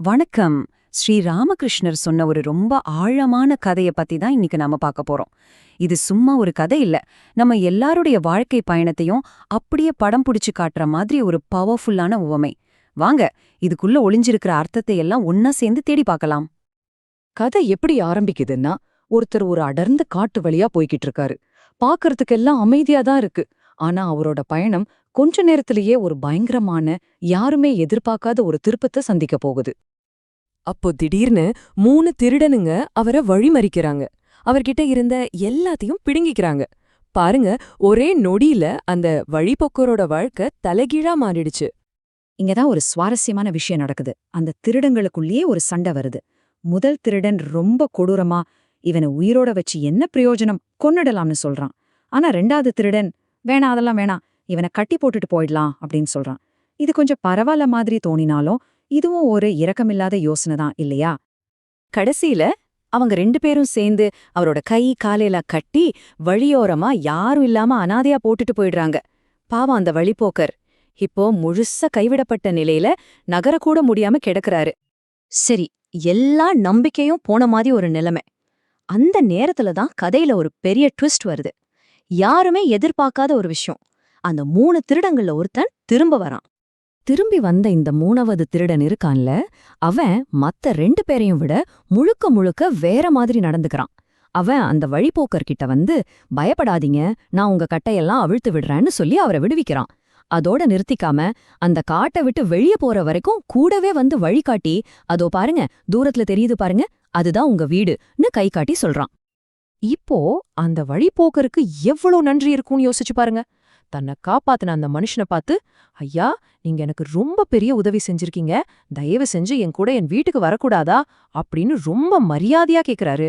வணக்கம். ஸ்ரீ ராமகிருஷ்ணர் சொன்ன ஒரு ரொம்ப ஆழமான கதைய பத்தி தான் இன்னைக்கு நாம பார்க்க போறோம். இது சும்மா ஒரு கதை இல்ல. நம்ம எல்லாருடைய வாழ்க்கை பயணத்தையும் அப்படியே படம் பிடிச்சு காட்டுற மாதிரி ஒரு பவர்ஃபுல்லான உவமை. வாங்க இதுக்குள்ள ஒளிஞ்சிருக்கிற அர்த்தத்தை எல்லாம் ஒன்னா சேர்ந்து தேடி பார்க்கலாம். கதை எப்படி ஆரம்பிக்குதுன்னா ஒருத்தர் ஒரு அடர்ந்த காட்டு வழியா போய்கிட்டு இருக்காரு. பாக்கறதுக்கெல்லாம் அமைதியா தான் இருக்கு. ஆனா அவரோட பயணம் கொஞ்ச நேரத்திலேயே ஒரு பயங்கரமான யாருமே எதிர்பார்க்காத ஒரு திருப்பத்தை சந்திக்க போகுது. அப்போ திடீர்னு மூணு திருடனுங்க அவரை வழிமறிக்கிறாங்க. அவர்கிட்ட இருந்த எல்லாத்தையும் பிடுங்கிக்கிறாங்க. பாருங்க ஒரே நொடியில அந்த வழிபோக்கரோட வாழ்க்கை தலைகீழா மாறிடுச்சு. இங்கதான் ஒரு சுவாரஸ்யமான விஷயம் நடக்குது. அந்த திருடங்களுக்குள்ளேயே ஒரு சண்டை வருது. முதல் திருடன் ரொம்ப கொடூரமா இவனை உயிரோட வச்சு என்ன பிரயோஜனம் கொன்னிடலாம்னு சொல்றான். ஆனா ரெண்டாவது திருடன் வேணாம் அதெல்லாம் வேணாம் இவனை கட்டி போட்டுட்டு போயிடலாம் அப்படின்னு சொல்றான். இது கொஞ்சம் பரவாயில்ல மாதிரி தோணினாலும் இதுவும் ஒரு இரக்கமில்லாத யோசனை தான் இல்லையா? கடைசியில அவங்க ரெண்டு பேரும் சேர்ந்து அவரோட கை காலையில கட்டி வழியோரமா யாரும் இல்லாம அனாதையா போட்டுட்டு போயிடுறாங்க. பாவம் அந்த வழிப்போக்கர். இப்போ முழுசா கைவிடப்பட்ட நிலையில நகரக்கூட முடியாம கிடக்குறாரு. சரி எல்லா நம்பிக்கையும் போன மாதிரி ஒரு நிலைமை. அந்த நேரத்துல தான் கதையில ஒரு பெரிய ட்விஸ்ட் வருது. யாருமே எதிர்பார்க்காத ஒரு விஷயம். அந்த மூணு திருடங்கள்ல ஒருத்தன் திரும்ப வரான். திரும்பி வந்த இந்த மூணாவது திருடன் இருக்கான்ல அவன் மத்த ரெண்டு பேரையும் விட முழுக்க முழுக்க வேற மாதிரி நடந்துக்கிறான். அவன் அந்த வழிபோக்கர்கிட்ட வந்து பயப்படாதீங்க நான் உங்க கட்டையெல்லாம் அவிழ்த்து விடுறேன்னு சொல்லி அவரை விடுவிக்கிறான். அதோட நிறுத்திக்காம அந்த காட்டை விட்டு வெளியே போற வரைக்கும் கூடவே வந்து வழிகாட்டி அதோ பாருங்க தூரத்துல தெரியுது பாருங்க அதுதான் உங்க வீடுன்னு கை காட்டி சொல்றான். இப்போ அந்த வழிபோக்கருக்கு எவ்வளோ நன்றி இருக்கும்னு யோசிச்சு பாருங்க. தன்னை காப்பாத்தின அந்த மனுஷனை பார்த்து ஐயா நீங்க எனக்கு ரொம்ப பெரிய உதவி செஞ்சிருக்கீங்க. தயவு செஞ்சு என் கூட என் வீட்டுக்கு வரக்கூடாதா? அப்படின்னு ரொம்ப மரியாதையா கேக்குறாரு.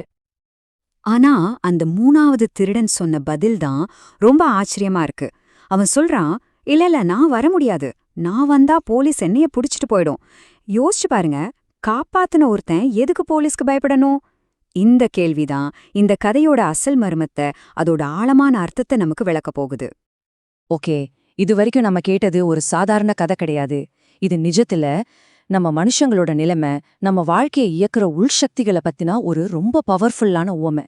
ஆனா அந்த மூணாவது திருடன் சொன்ன பதில் தான் ரொம்ப ஆச்சரியமா இருக்கு. அவன் சொல்றான் இல்ல இல்ல நான் வர முடியாது. நான் வந்தா போலீஸ் என்னைய புடிச்சிட்டு போயிடும். யோசிச்சு பாருங்க காப்பாத்துன ஒருத்தன் எதுக்கு போலீஸ்க்கு பயப்படணும்? இந்த கேள்விதான் இந்த கதையோட அசல் மர்மத்தை அதோட ஆழமான அர்த்தத்தை நமக்கு விளக்கப் போகுது. ஓகே இது வரைக்கும் நம்ம கேட்டது ஒரு சாதாரண கதை கிடையாது. இது நிஜத்துல நம்ம மனுஷங்களோட நிலைமை நம்ம வாழ்க்கையை இயக்குற உள்சக்திகளை பத்தினா ஒரு ரொம்ப பவர்ஃபுல்லான உவமை.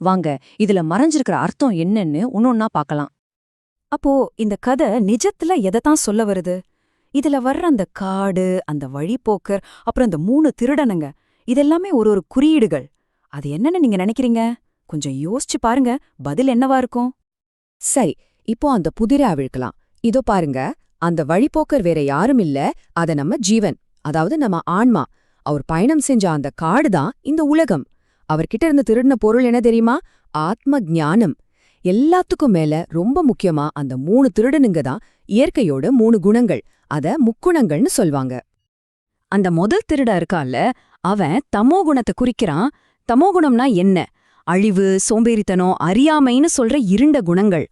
வாங்க இதுல மறைஞ்சிருக்கிற அர்த்தம் என்னன்னு ஒன்னொன்னா பார்க்கலாம். அப்போ இந்த கதை நிஜத்துல எதைத்தான் சொல்ல வருது? இதுல வர்ற அந்த காடு அந்த வழிப்போக்கர் அப்புறம் அந்த மூணு திருடனுங்க இதெல்லாமே ஒரு ஒரு குறியீடுகள். அது என்னன்னு நீங்க நினைக்கிறீங்க? கொஞ்சம் யோசிச்சு பாருங்க பதில் என்னவா இருக்கும்? சரி இப்போ அந்த புதிரை அவிழ்க்கலாம். இதோ பாருங்க அந்த வழிபோக்கர் வேற யாரும் இல்ல. அத நம்ம ஜீவன் அதாவது நம்ம ஆன்மா. அவர் பயணம் செஞ்ச அந்த காடு தான் இந்த உலகம். அவர்கிட்ட இருந்து திருடின பொருள் என்ன தெரியுமா? ஆத்ம ஞானம். எல்லாத்துக்கும் மேல ரொம்ப முக்கியமா அந்த மூணு திருடனுங்க தான் இயற்கையோட மூணு குணங்கள். அத முக்குணங்கள்னு சொல்வாங்க. அந்த முதல் திருட இருக்கால அவன் தமோ குணத்தை குறிக்கிறான். தமோ குணம்னா என்ன? அழிவு சோம்பேறித்தனம் அறியாமைன்னு சொல்ற இருண்ட குணங்கள்.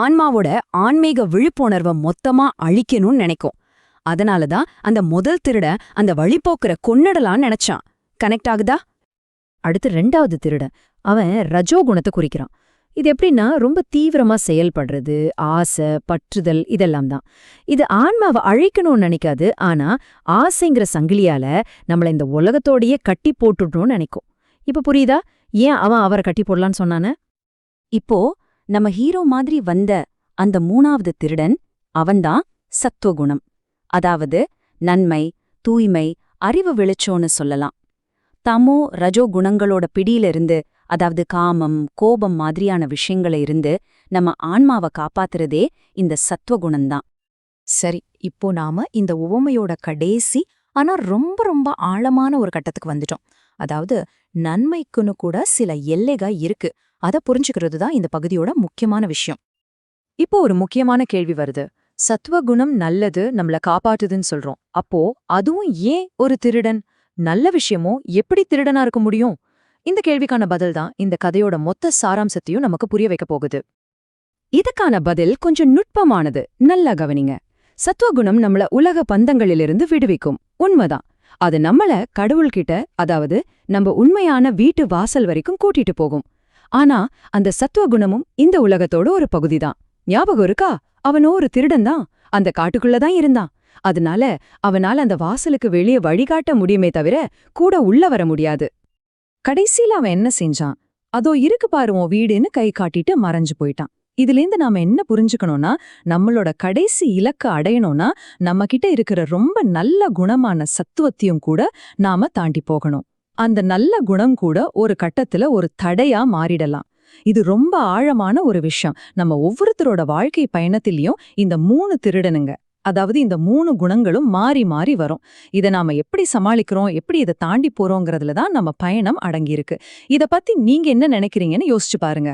ஆன்மாவோட ஆன்மீக விழிப்புணர்வை மொத்தமா அழிக்கணும்னு நினைக்கும். அதனால தான் அந்த முதல் திருட அந்த வழிபோக்குற கொன்னடலான்னு நினைச்சான். கனெக்ட் ஆகுதா? அடுத்து ரெண்டாவது திருடன் அவன் ரஜோ குணத்தை குறிக்கிறான். இது எப்படின்னா ரொம்ப தீவிரமா செயல்படுறது ஆசை பற்றுதல் இதெல்லாம் தான். இது ஆன்மாவை அழிக்கணும்னு நினைக்காது ஆனா ஆசைங்கிற சங்கிலியால நம்மள இந்த உலகத்தோடையே கட்டி போட்டுடணும்னு நினைக்கும். இப்ப புரியுதா? ஏன் அவன் அவரை கட்டி போடலான்னு சொன்னானே? இப்போ நம்ம ஹீரோ மாதிரி வந்த அந்த மூணாவது திருடன் அவன்தான் சத்துவகுணம். அதாவது நன்மை தூய்மை அறிவு வெளிச்சோன்னு சொல்லலாம். தமோ ரஜோ குணங்களோட பிடியிலிருந்து அதாவது காமம் கோபம் மாதிரியான விஷயங்கள இருந்து நம்ம ஆன்மாவை காப்பாத்துறதே இந்த சத்துவகுணம்தான். சரி இப்போ நாம இந்த உவமையோட கடைசி ஆனா ரொம்ப ரொம்ப ஆழமான ஒரு கட்டத்துக்கு வந்துட்டோம். அதாவது நன்மைக்குன்னு கூட சில எல்லைகா இருக்கு. அத புரிஞ்சுக்கிறது தான் இந்த பகுதியோட முக்கியமான விஷயம். இப்போ ஒரு முக்கியமான கேள்வி வருது. சத்துவகுணம் நல்லது நம்மள காப்பாத்துதுன்னு சொல்றோம். அப்போ அதுவும் ஏன் ஒரு திருடன்? நல்ல விஷயமோ எப்படி திருடனா இருக்க முடியும்? இந்த கேள்விக்கான பதில் தான் இந்த கதையோட மொத்த சாராம்சத்தையும் நமக்கு புரிய வைக்க போகுது. இதுக்கான பதில் கொஞ்சம் நுட்பமானது. நல்லா கவனிங்க. சத்துவகுணம் நம்மள உலக பந்தங்களிலிருந்து விடுவிக்கும். உண்மைதான். அது நம்மள கடவுள்கிட்ட அதாவது நம்ம உண்மையான வீட்டு வாசல் வரைக்கும் கூட்டிட்டு போகும். ஆனா அந்த சத்துவ குணமும் இந்த உலகத்தோட ஒரு பகுதிதான். ஞாபகம் இருக்கா? அவனோ ஒரு திருடன் தான் அந்த காட்டுக்குள்ள தான் இருந்தான். அதனால அவனால அந்த வாசலுக்கு வெளியே வழிகாட்ட முடியுமே தவிர கூட உள்ள வர முடியாது. கடைசியில அவன் என்ன செஞ்சான்? அதோ இருக்கு பாருவோம் வீடுன்னு கை காட்டிட்டு மறைஞ்சு போயிட்டான். இதுலேருந்து நாம என்ன புரிஞ்சுக்கணும்னா நம்மளோட கடைசி இலக்க அடையணும்னா நம்ம கிட்ட இருக்கிற ரொம்ப நல்ல குணமான சத்துவத்தையும் கூட நாம தாண்டி போகணும். அந்த நல்ல குணம் கூட ஒரு கட்டத்துல ஒரு தடையா மாறிடலாம். இது ரொம்ப ஆழமான ஒரு விஷயம். நம்ம ஒவ்வொருத்தரோட வாழ்க்கை பயணத்திலயும் இந்த மூணு திருடனுங்க அதாவது இந்த மூணு குணங்களும் மாறி மாறி வரும். இதை நாம எப்படி சமாளிக்கிறோம் எப்படி இதை தாண்டி போறோங்கிறதுல தான் நம்ம பயணம் அடங்கியிருக்கு. இத பத்தி நீங்க என்ன நினைக்கிறீங்கன்னு யோசிச்சு பாருங்க.